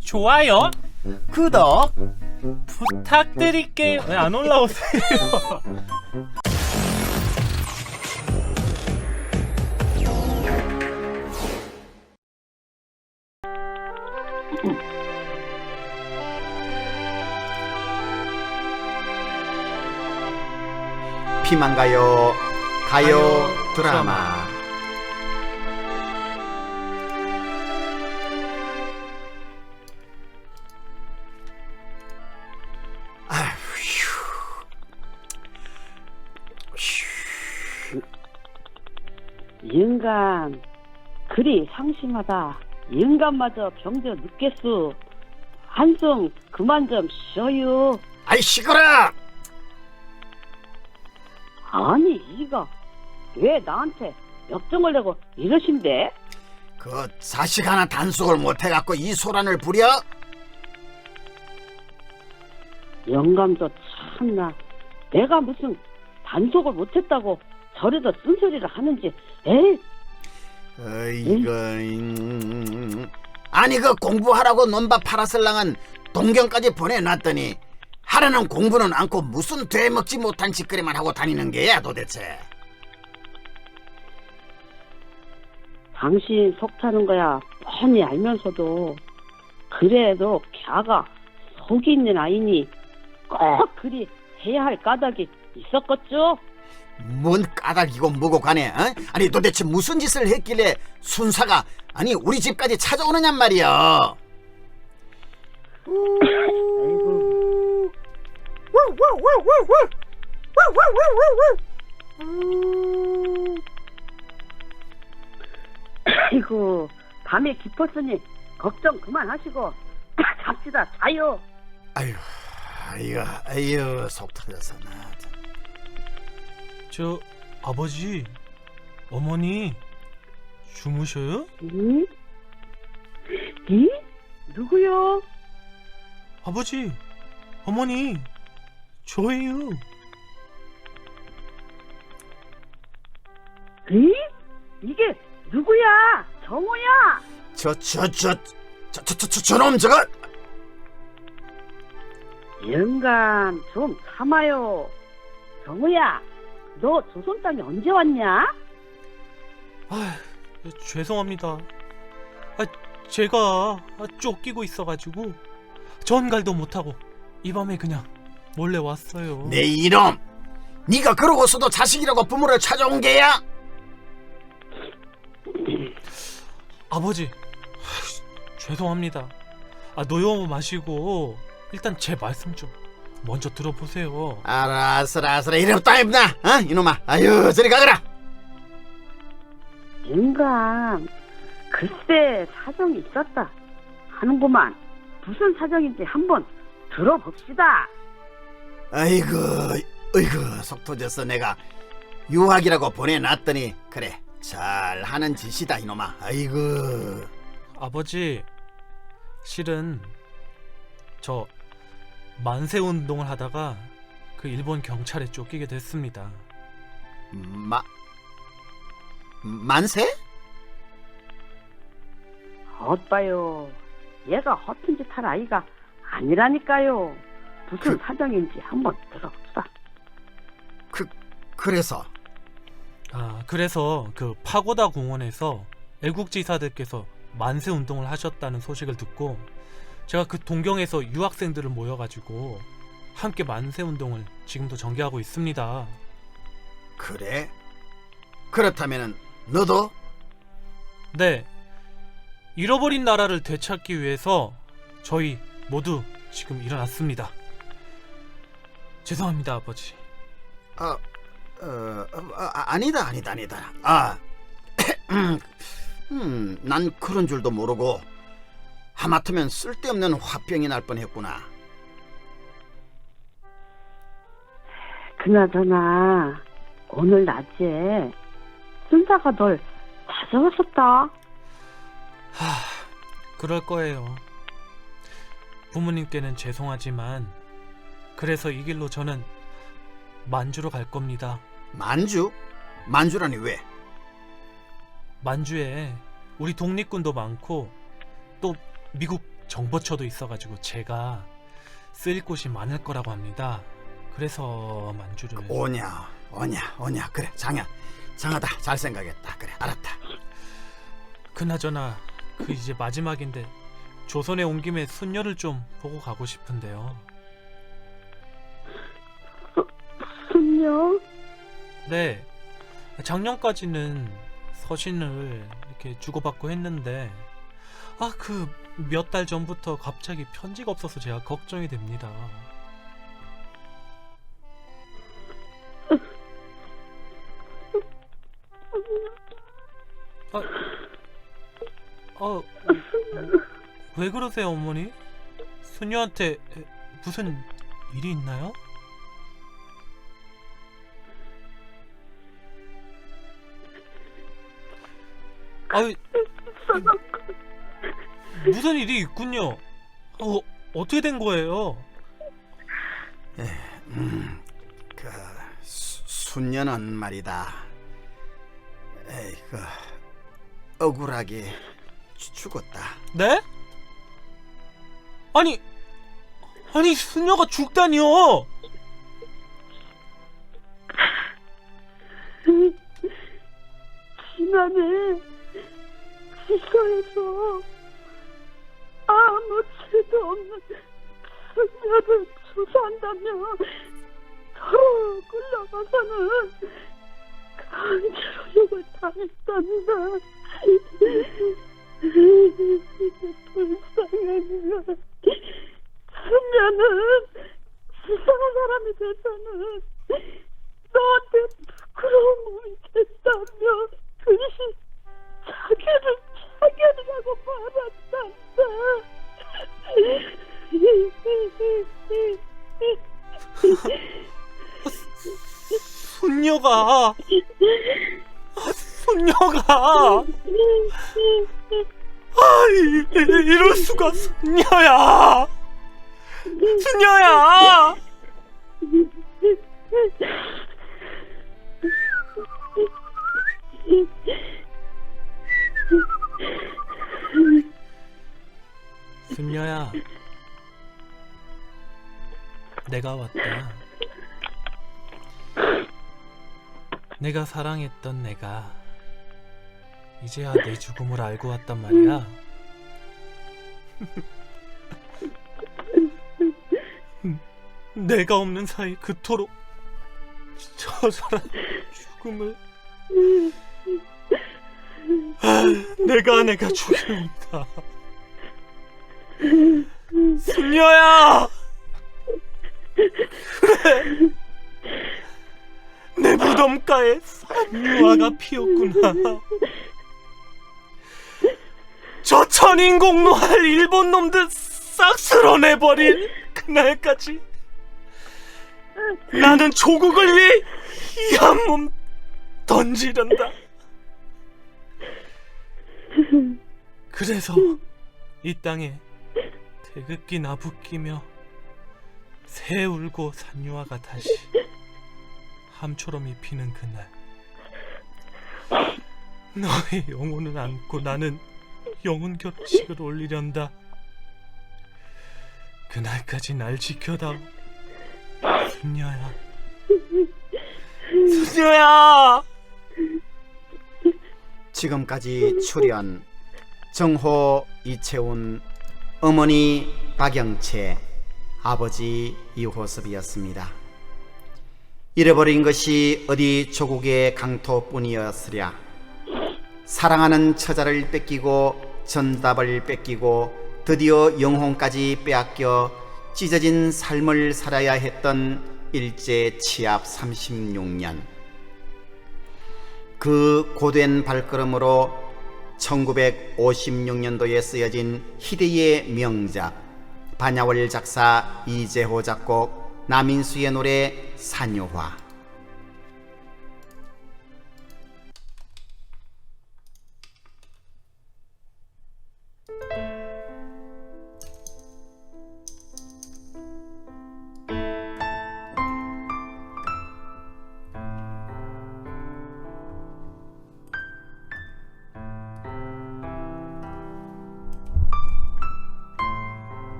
좋아요. 구독 부탁드릴게요. 왜 안 올라오세요? 피만 가요. 가요. 가요. 드라마 인간 그리 상심하다. 인간마저 병져 눕겠수 한숨 그만 좀 쉬어요. 아이 시끄러! 아니 이가 왜 나한테 역정을 내고 이러신데? 그 자식 하나 단속을 못해갖고 이 소란을 부려? 영감도 참나. 내가 무슨 단속을 못했다고 저래도 쓴소리를 하는지 에이 어이구 음. 아니 그 공부하라고 논밭 팔아슬랑은 동경까지 보내놨더니 하려는 공부는 않고 무슨 되먹지 못한 짓거리만 하고 다니는 게야 도대체 당신 속 타는 거야 뻔히 알면서도 그래도 걔가 속이 있는 아이니 꼭 그리 해야 할 까닭이 있었겠죠? 뭔 까닭이고 뭐고 가네 어? 아니 도대체 무슨 짓을 했길래 순사가 아니 우리 집까지 찾아오느냔 말이야 아이고, 밤에 깊었으니 걱정 그만하시고 잡시다 자요. 아유 아유 아유 속 터져서 나 참. 저 아버지 어머니 주무셔요? 응? 이? 누구요? 아버지 어머니 저예요 이? 이게 누구야? 정호야? 저저 저 저 저 저 저놈 저거 영감 좀 참아요. 정우야, 너 조선 땅에 언제 왔냐? 아 죄송합니다. 아, 제가 아, 쫓기고 있어가지고 전갈도 못하고 이 밤에 그냥 몰래 왔어요. 내 이놈! 네가 그러고서도 자식이라고 부모를 찾아온 게야? 아버지 하, 죄송합니다. 아 노여워 마시고 일단 제 말씀 좀 먼저 들어보세요. 알았어 알았어. 이랬다 입나. 어? 이놈아. 아유 저리 가거라. 영감, 글쎄 사정이 있었다. 하는구만. 무슨 사정인지 한번 들어봅시다. 아이고 어이구 속 터졌어 내가. 유학이라고 보내놨더니 그래. 잘 하는 짓이다 이놈아. 아이고. 아버지 실은 저 만세 운동을 하다가 그 일본 경찰에 쫓기게 됐습니다 마 만세? 어빠요. 얘가 허튼 짓 할 아이가 아니라니까요. 무슨 그- 사정인지 한번 들어봅시다. 그래서 아 그래서 그 파고다 공원에서 애국지사들께서 만세 운동을 하셨다는 소식을 듣고 제가 그 동경에서 유학생들을 모여가지고 함께 만세 운동을 지금도 전개하고 있습니다. 그래? 그렇다면은 너도 네, 잃어버린 나라를 되찾기 위해서 저희 모두 지금 일어났습니다. 죄송합니다, 아버지. 어, 어, 어, 아, 아니다 아니다 아니다 아 음, 난 그런 줄도 모르고 하마터면 쓸데없는 화병이 날 뻔했구나 그나저나 오늘 낮에 순사가 널 찾아왔었다. 하, 그럴 거예요. 부모님께는 죄송하지만 그래서 이 길로 저는 만주로 갈 겁니다. 만주? 만주라니 왜? 만주에 우리 독립군도 많고 또 미국 정보처도 있어가지고 제가 쓰일 곳이 많을 거라고 합니다. 그래서 만주를 오냐 오냐 오냐 그래 장야 장하다 잘 생각했다 그래 알았다 그나저나 그 이제 마지막인데 조선에 온 김에 순녀를 좀 보고 가고 싶은데요. 순녀? 네, 작년까지는 서신을 이렇게 주고받고 했는데 아 그 몇 달 전부터 갑자기 편지가 없어서 제가 걱정이 됩니다. 아, 어, 왜 그러세요, 어머니? 수녀한테 에, 무슨 일이 있나요? 아유, 무슨 일이 있군요. 어, 어떻게 된 거예요? 그 수, 순녀는 말이다 에이 그 억울하게 죽- 죽었다 네? 아니, 아니 수녀가 죽다니요? 지난해 지서에서 아무 죄도 없는 순녀를 조사한다며 서로 끌려가서는 강제로 욕을 당했단다. 불쌍한 것. 순녀는 이상한 사람이 돼서는 너한테 부끄러운 몸이 됐다며 근시 자기를 자결이라고 손녀가, 아, 손녀가, 아, 이, 이- 이 럴 수가 손녀야, 손녀야. 내가 왔다. 내가 사랑했던 내가 이제야 내 죽음을 알고 왔단 말이야. 내가 없는 사이 그토록 저 사람 죽음을 아, 내가 내가 죽여온다. 순녀야! 내 무덤가에 산유화가 피었구나. 저 천인공노할 일본 놈들 싹 쓸어내버린 그날까지 나는 조국을 위해 이 한 몸 던지련다. 그래서 이 땅에 태극기 나부끼며 새 울고 산유화가 다시. 함초롬이 피는 그날. 너의 영혼을 안고 나는 영혼 결혼식을 올리련다. 그날까지 날 지켜다오. 순녀야. 순녀야! 지금까지 출연 정호 이채훈 어머니 박영채 아버지 이호섭이었습니다. 잃어버린 것이 어디 조국의 강토뿐이었으랴 사랑하는 처자를 뺏기고 전답을 뺏기고 드디어 영혼까지 빼앗겨 찢어진 삶을 살아야 했던 일제 치압 36년 그 고된 발걸음으로 1956년도에 쓰여진 희대의 명작 반야월 작사 이재호 작곡 남인수의 노래 산요화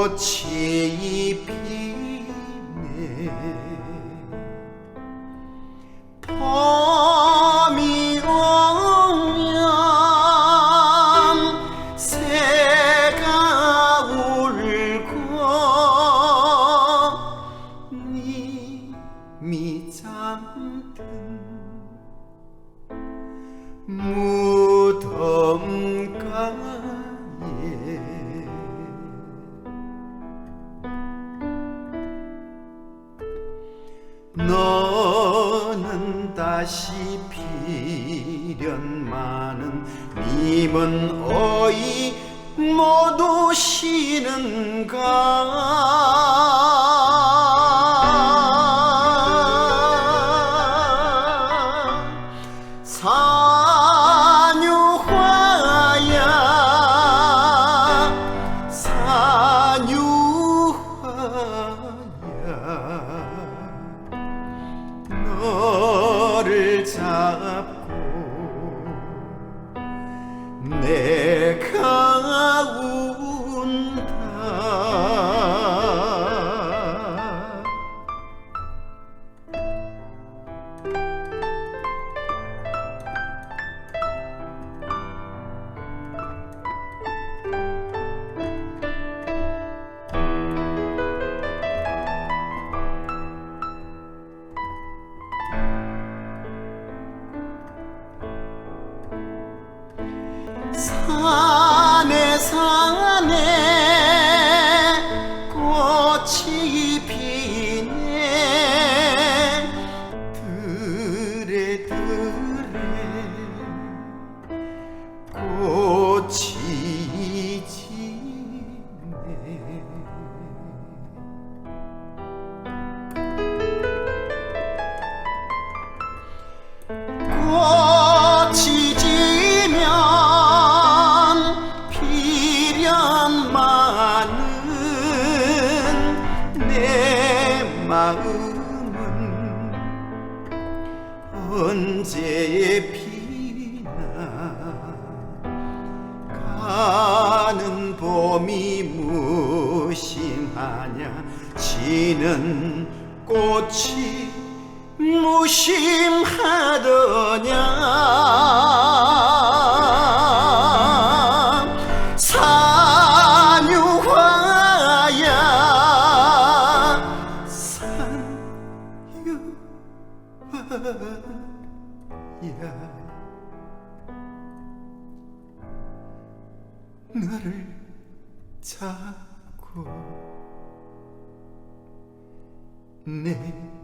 করছি। 나는 꽃이 무심하더냐? Ne?